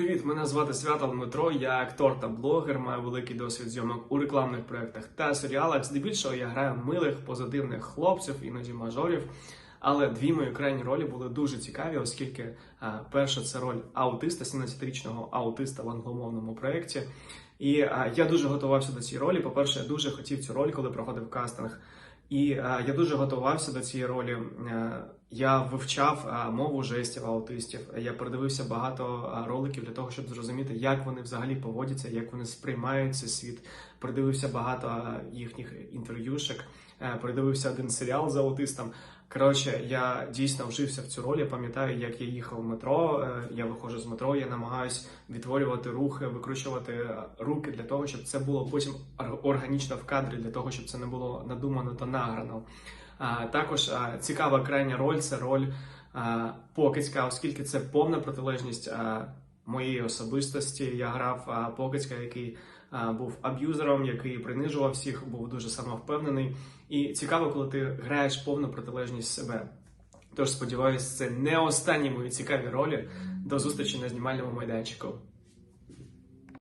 Привіт, мене звати Святал Дмитро. Я актор та блогер, маю великий досвід зйомок у рекламних проєктах та серіалах. Здебільшого я граю милих, позитивних хлопців, іноді мажорів. Але дві мої крайні ролі були дуже цікаві, оскільки а, перша це роль аутиста, 17-річного аутиста в англомовному проєкті. І а, я дуже готувався до цієї ролі. По-перше, я дуже хотів цю роль, коли проходив кастинг. І а, я дуже готувався до цієї ролі. Е, Я вивчав мову жестів аутистів. Я передивився багато роликів для того, щоб зрозуміти, як вони взагалі поводяться, як вони сприймають цей світ. Передивився багато їхніх інтерв'юшек. Е, Передивився один серіал з аутистом. Коротше, я дійсно вжився в цю роль. Я пам'ятаю, як я їхав в метро. е, Я виходжу з метро, я намагаюсь відтворювати рухи, викручувати е, руки для того, щоб це було потім органічно в кадрі, для того, щоб це не було надумано та награно. Також цікава крайня роль це роль а, покидька, оскільки це повна протилежність моєї особистості. Я грав а, покидька, який був аб'юзером, який принижував всіх, був дуже самовпевнений. І цікаво, коли ти граєш повну протилежність себе. Тож сподіваюся, це не останні мої цікаві ролі. До зустрічі на знімальному майданчику.